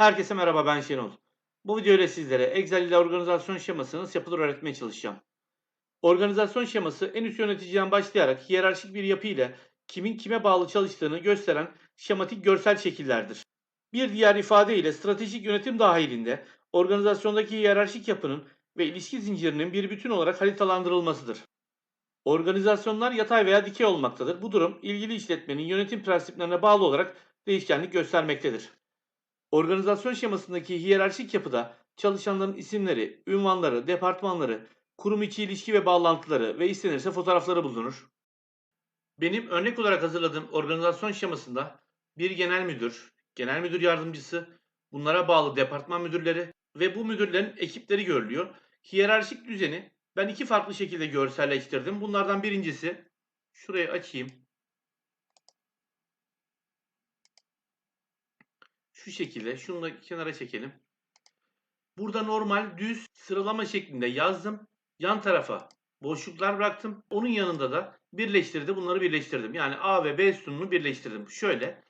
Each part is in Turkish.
Herkese merhaba ben Şenol. Bu videoyla sizlere Excel ile organizasyon şeması nasıl yapılır öğretmeye çalışacağım. Organizasyon şeması en üst yöneticiden başlayarak hiyerarşik bir yapı ile kimin kime bağlı çalıştığını gösteren şematik görsel şekillerdir. Bir diğer ifade ile stratejik yönetim dahilinde organizasyondaki hiyerarşik yapının ve ilişki zincirinin bir bütün olarak haritalandırılmasıdır. Organizasyonlar yatay veya dikey olmaktadır. Bu durum ilgili işletmenin yönetim prensiplerine bağlı olarak değişkenlik göstermektedir. Organizasyon şemasındaki hiyerarşik yapıda çalışanların isimleri, ünvanları, departmanları, kurum içi ilişki ve bağlantıları ve istenirse fotoğrafları bulunur. Benim örnek olarak hazırladığım organizasyon şemasında bir genel müdür, genel müdür yardımcısı, bunlara bağlı departman müdürleri ve bu müdürlerin ekipleri görülüyor. Hiyerarşik düzeni ben iki farklı şekilde görselleştirdim. Bunlardan birincisi şurayı açayım. Şu şekilde. Şunu da kenara çekelim. Burada normal düz sıralama şeklinde yazdım. Yan tarafa boşluklar bıraktım. Onun yanında da birleştirdi. Bunları birleştirdim. Yani A ve B sütununu birleştirdim. Şöyle.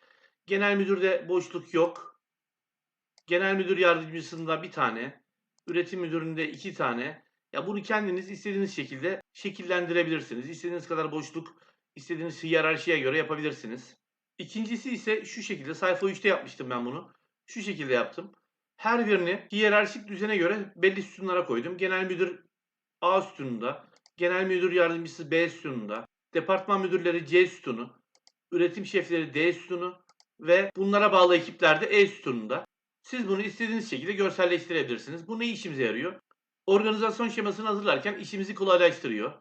Genel müdürde boşluk yok. Genel müdür yardımcısında bir tane. Üretim müdüründe iki tane. Ya bunu kendiniz istediğiniz şekilde şekillendirebilirsiniz. İstediğiniz kadar boşluk, istediğiniz hiyerarşiye göre yapabilirsiniz. İkincisi ise şu şekilde sayfa 3'te yapmıştım ben bunu. Şu şekilde yaptım. Her birini hiyerarşik düzene göre belli sütunlara koydum. Genel müdür A sütununda, genel müdür yardımcısı B sütununda, departman müdürleri C sütunu, üretim şefleri D sütunu ve bunlara bağlı ekipler de E sütununda. Siz bunu istediğiniz şekilde görselleştirebilirsiniz. Bu ne işimize yarıyor? Organizasyon şemasını hazırlarken işimizi kolaylaştırıyor.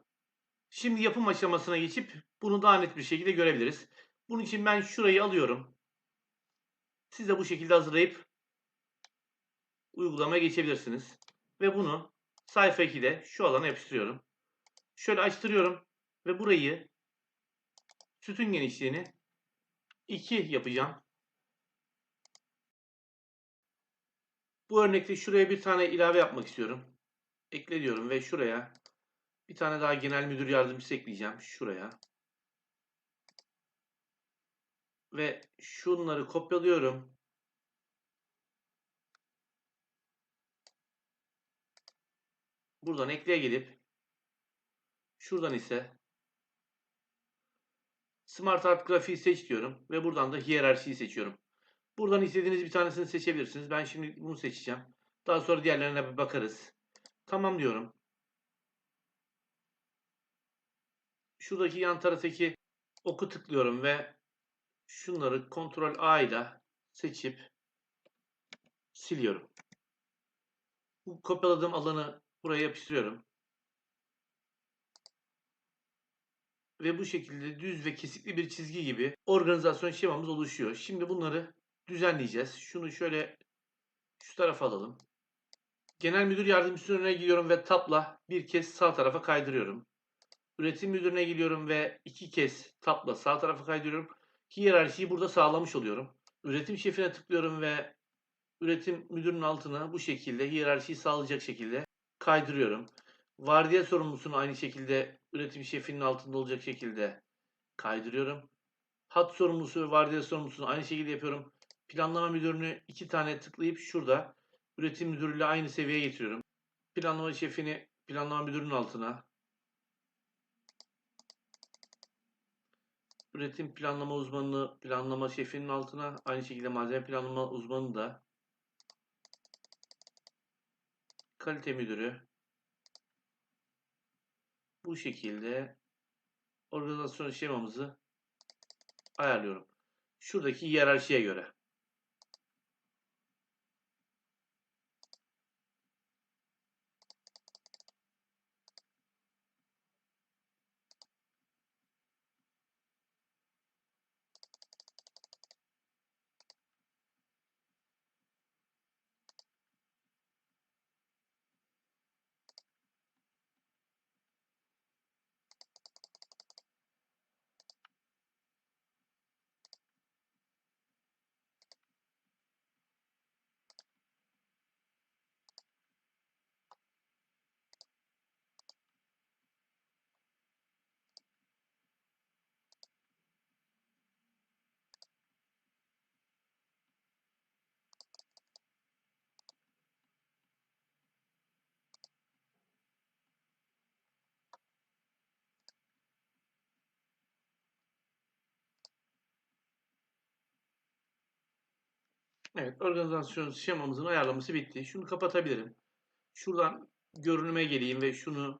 Şimdi yapım aşamasına geçip bunu daha net bir şekilde görebiliriz. Bunun için ben şurayı alıyorum. Siz de bu şekilde hazırlayıp uygulamaya geçebilirsiniz. Ve bunu sayfa 2'de şu alana yapıştırıyorum. Şöyle açtırıyorum ve burayı sütun genişliğini 2 yapacağım. Bu örnekte şuraya bir tane ilave yapmak istiyorum. Ekle diyorum ve şuraya bir tane daha genel müdür yardımcısı ekleyeceğim. Şuraya. Ve şunları kopyalıyorum. Buradan ekleye gelip şuradan ise Smart Art grafiği seç diyorum ve buradan da hiyerarşiyi seçiyorum. Buradan istediğiniz bir tanesini seçebilirsiniz. Ben şimdi bunu seçeceğim. Daha sonra diğerlerine bir bakarız. Tamam diyorum. Şuradaki yan taraftaki oku tıklıyorum ve şunları Ctrl A ile seçip siliyorum. Bu kopyaladığım alanı buraya yapıştırıyorum. Ve bu şekilde düz ve kesikli bir çizgi gibi organizasyon şemamız oluşuyor. Şimdi bunları düzenleyeceğiz. Şunu şöyle şu tarafa alalım. Genel müdür yardımcısı önüne gidiyorum ve tapla bir kez sağ tarafa kaydırıyorum. Üretim müdürüne gidiyorum ve iki kez tapla sağ tarafa kaydırıyorum. Hiyerarşiyi burada sağlamış oluyorum. Üretim şefine tıklıyorum ve üretim müdürünün altına bu şekilde hiyerarşiyi sağlayacak şekilde kaydırıyorum. Vardiya sorumlusunu aynı şekilde üretim şefinin altında olacak şekilde kaydırıyorum. Hat sorumlusu ve vardiya sorumlusunu aynı şekilde yapıyorum. Planlama müdürünü iki tane tıklayıp şurada üretim müdürüyle aynı seviyeye getiriyorum. Planlama şefini planlama müdürünün altına. Üretim planlama uzmanını planlama şefinin altına. Aynı şekilde malzeme planlama uzmanı da. Kalite müdürü. Bu şekilde organizasyon şemamızı ayarlıyorum. Şuradaki hiyerarşiye göre. Evet, organizasyon şemamızın ayarlaması bitti. Şunu kapatabilirim. Şuradan görünüme geleyim ve şunu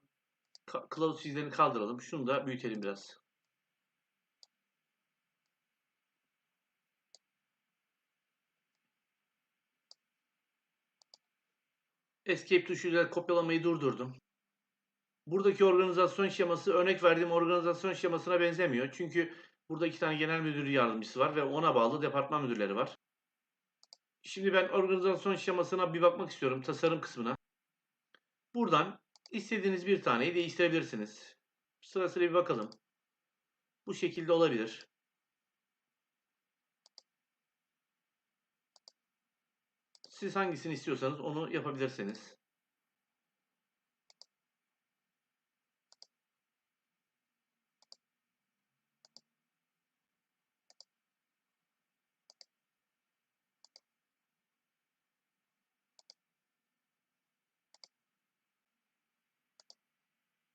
kılavuz çizgilerini kaldıralım. Şunu da büyütelim biraz. Escape tuşuyla kopyalamayı durdurdum. Buradaki organizasyon şeması örnek verdiğim organizasyon şemasına benzemiyor. Çünkü burada iki tane genel müdür yardımcısı var ve ona bağlı departman müdürleri var. Şimdi ben organizasyon şemasına bir bakmak istiyorum. Tasarım kısmına. Buradan istediğiniz bir taneyi değiştirebilirsiniz. Sırasıyla bir bakalım. Bu şekilde olabilir. Siz hangisini istiyorsanız onu yapabilirsiniz.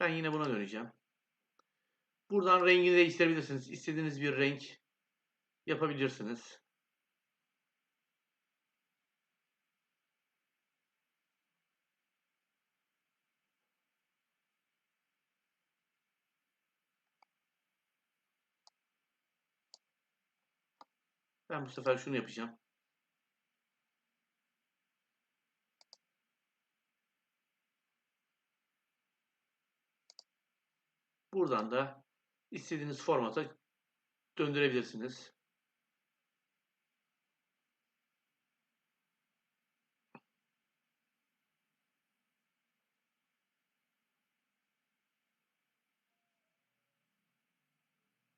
Ben yine buna döneceğim. Buradan rengini değiştirebilirsiniz. İstediğiniz bir renk yapabilirsiniz. Ben bu sefer şunu yapacağım. Buradan da istediğiniz formata döndürebilirsiniz.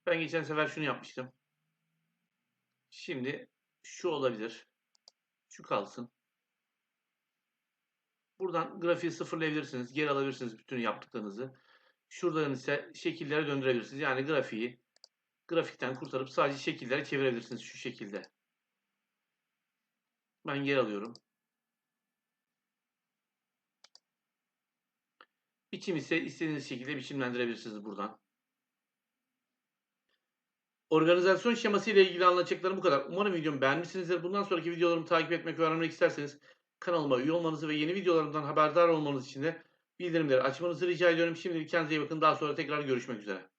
Ben geçen sefer şunu yapmıştım. Şimdi şu olabilir. Şu kalsın. Buradan grafiği sıfırlayabilirsiniz. Geri alabilirsiniz bütün yaptıklarınızı. Şuradan ise şekillere döndürebilirsiniz. Yani grafiği grafikten kurtarıp sadece şekillere çevirebilirsiniz şu şekilde. Ben geri alıyorum. Biçim ise istediğiniz şekilde biçimlendirebilirsiniz buradan. Organizasyon şeması ile ilgili anlatacaklarım bu kadar. Umarım videomu beğenmişsinizdir. Bundan sonraki videolarımı takip etmek ve öğrenmek isterseniz kanalıma üye olmanızı ve yeni videolarımdan haberdar olmanız için de bildirimleri açmanızı rica ediyorum. Şimdilik kendinize iyi bakın. Daha sonra tekrar görüşmek üzere.